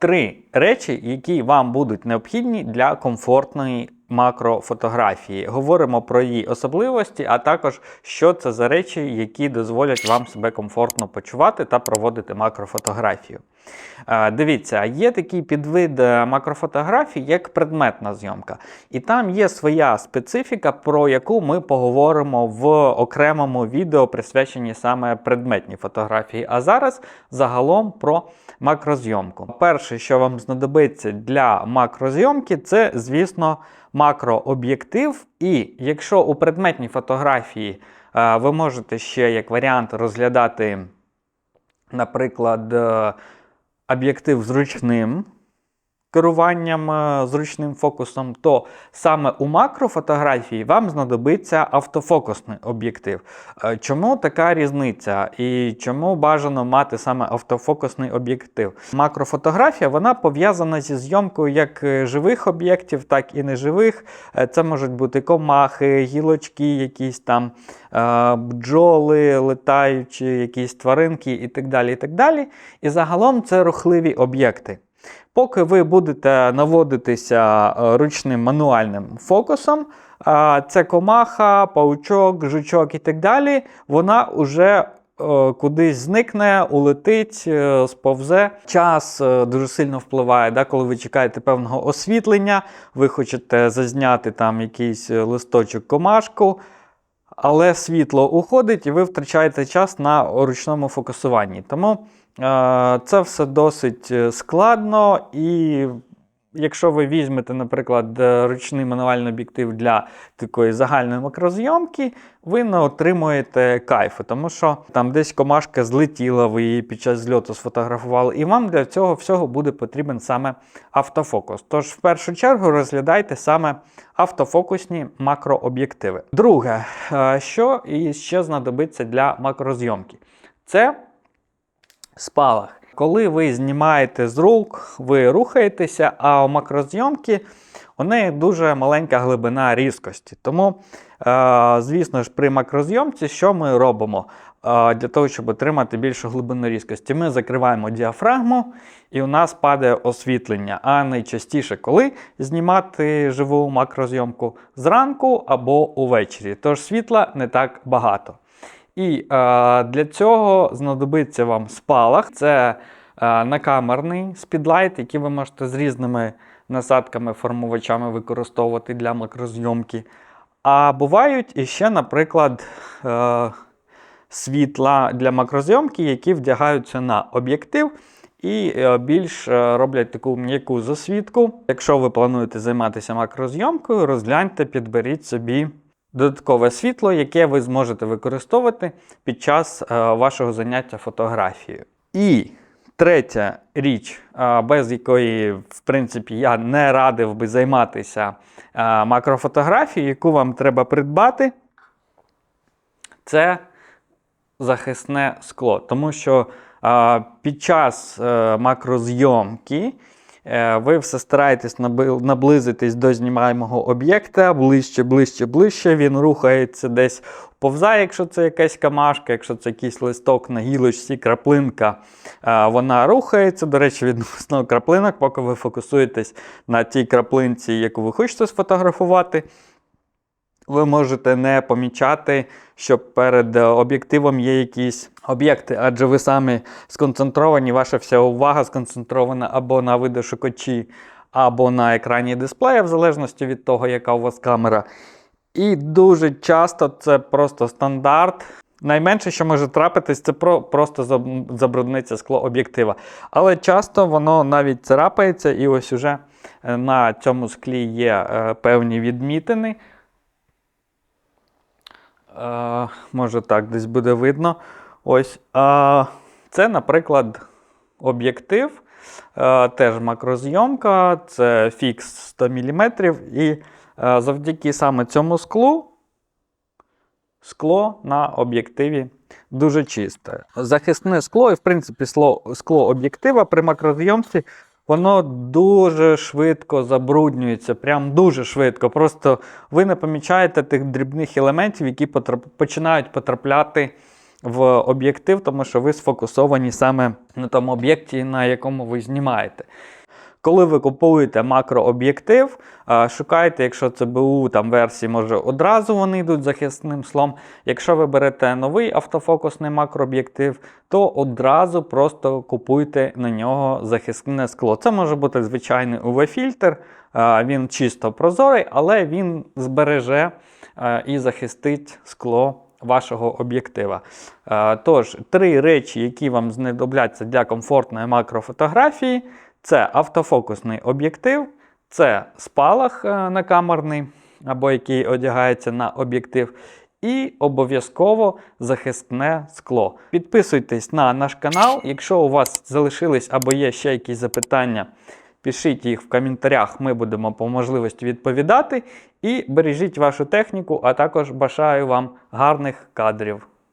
три речі, які вам будуть необхідні для комфортної макрофотографії. Говоримо про її особливості, а також що це за речі, які дозволять вам себе комфортно почувати та проводити макрофотографію. Е, Дивіться, є такий підвид е, макрофотографії, як предметна зйомка. І там є своя специфіка, про яку ми поговоримо в окремому відео, присвяченні саме предметній фотографії. А зараз загалом про макрозйомку. Перше, що вам знадобиться для макрозйомки, це, звісно, макрооб'єктив. І якщо у предметній фотографії е, ви можете ще як варіант розглядати, наприклад, е, об'єктив з ручним керуванням, е, зручним фокусом, то саме у макрофотографії вам знадобиться автофокусний об'єктив. Е, Чому така різниця? І чому бажано мати саме автофокусний об'єктив? Макрофотографія вона пов'язана зі зйомкою як е, живих об'єктів, так і неживих. Це можуть бути комахи, гілочки, якісь там бджоли, летаючі, якісь тваринки і так далі. І так далі. І загалом це рухливі об'єкти. Поки ви будете наводитися е, ручним мануальним фокусом, це комаха, паучок, жучок і так далі, вона вже е, кудись зникне, улетить, е, сповзе. Час дуже сильно впливає, да, коли ви чекаєте певного освітлення, ви хочете зазняти там якийсь листочок комашку. Але світло уходить, і ви втрачаєте час на ручному фокусуванні. Тому е, це все досить е, складно. І якщо ви візьмете, наприклад, е, ручний мануальний об'єктив для такої загальної макрозйомки, ви не отримуєте кайфу, тому що там десь комашка злетіла, ви її під час зльоту сфотографували, і вам для цього всього буде потрібен саме автофокус. Тож, в першу чергу, розглядайте саме автофокусні макрооб'єктиви. Друге, е, що ще знадобиться для макрозйомки, це спалах. Коли ви знімаєте з рук, ви рухаєтеся, а у макрозйомки у неї дуже маленька глибина різкості. Тому, е, звісно ж, при макрозйомці, що ми робимо? Е, Для того, щоб отримати більшу глибину різкості, ми закриваємо діафрагму, і у нас падає освітлення. А найчастіше, коли знімати живу макрозйомку зранку або увечері. Тож світла не так багато. І е, для цього знадобиться вам спалах. Це е, накамерний спідлайт, який ви можете з різними насадками, формувачами використовувати для макрозйомки. А бувають іще, наприклад, е, світла для макрозйомки, які вдягаються на об'єктив. І е, більш е, роблять таку м'яку засвітку. Якщо ви плануєте займатися макрозйомкою, розгляньте, підберіть собі додаткове світло, яке ви зможете використовувати під час е, вашого заняття фотографією. І третя річ, е, без якої, в принципі, я не радив би займатися е, макрофотографією, яку вам треба придбати, це захисне скло. Тому що під час макрозйомки ви все стараєтесь наблизитись до знімаємого об'єкта ближче, ближче, ближче. Він рухається десь повзає, якщо це якась камашка, якщо це якийсь листок на гілочці, краплинка, е, вона рухається. До речі, відносно краплинок, поки ви фокусуєтесь на тій краплинці, яку ви хочете сфотографувати ви можете не помічати, що перед е, об'єктивом є якісь об'єкти, адже ви самі сконцентровані, ваша вся увага сконцентрована або на видошукачі, або на екрані дисплея, в залежності від того, яка у вас камера. І дуже часто це просто стандарт. Найменше, що може трапитись, це про, просто заб- забрудниться скло об'єктива. Але часто воно навіть царапається, і ось уже е, на цьому склі є е, певні відмітини. Е, може так, десь буде видно. Ось. Е, це, наприклад, об'єктив, е, теж макрозйомка, це фікс 100 мм. І е, завдяки саме цьому склу скло на об'єктиві дуже чисте. Захисне скло, і в принципі скло об'єктива при макрозйомці, воно дуже швидко забруднюється, прям дуже швидко. Просто ви не помічаєте тих дрібних елементів, які потрап- починають потрапляти в об'єктив, тому що ви сфокусовані саме на тому об'єкті, на якому ви знімаєте. Коли ви купуєте макрооб'єктив, шукайте, якщо це БУ там версії, може одразу вони йдуть захисним слом. Якщо ви берете новий автофокусний макрооб'єктив, то одразу просто купуйте на нього захисне скло. Це може бути звичайний UV-фільтр, е, він чисто прозорий, але він збереже і захистить скло вашого об'єктива. Тож, три речі, які вам знадобляться для комфортної макрофотографії, це автофокусний об'єктив, це спалах е, накамерний, або який одягається на об'єктив, і обов'язково захисне скло. Підписуйтесь на наш канал. Якщо у вас залишились або є ще якісь запитання, пишіть їх в коментарях, ми будемо по можливості відповідати. І бережіть вашу техніку, а також бажаю вам гарних кадрів.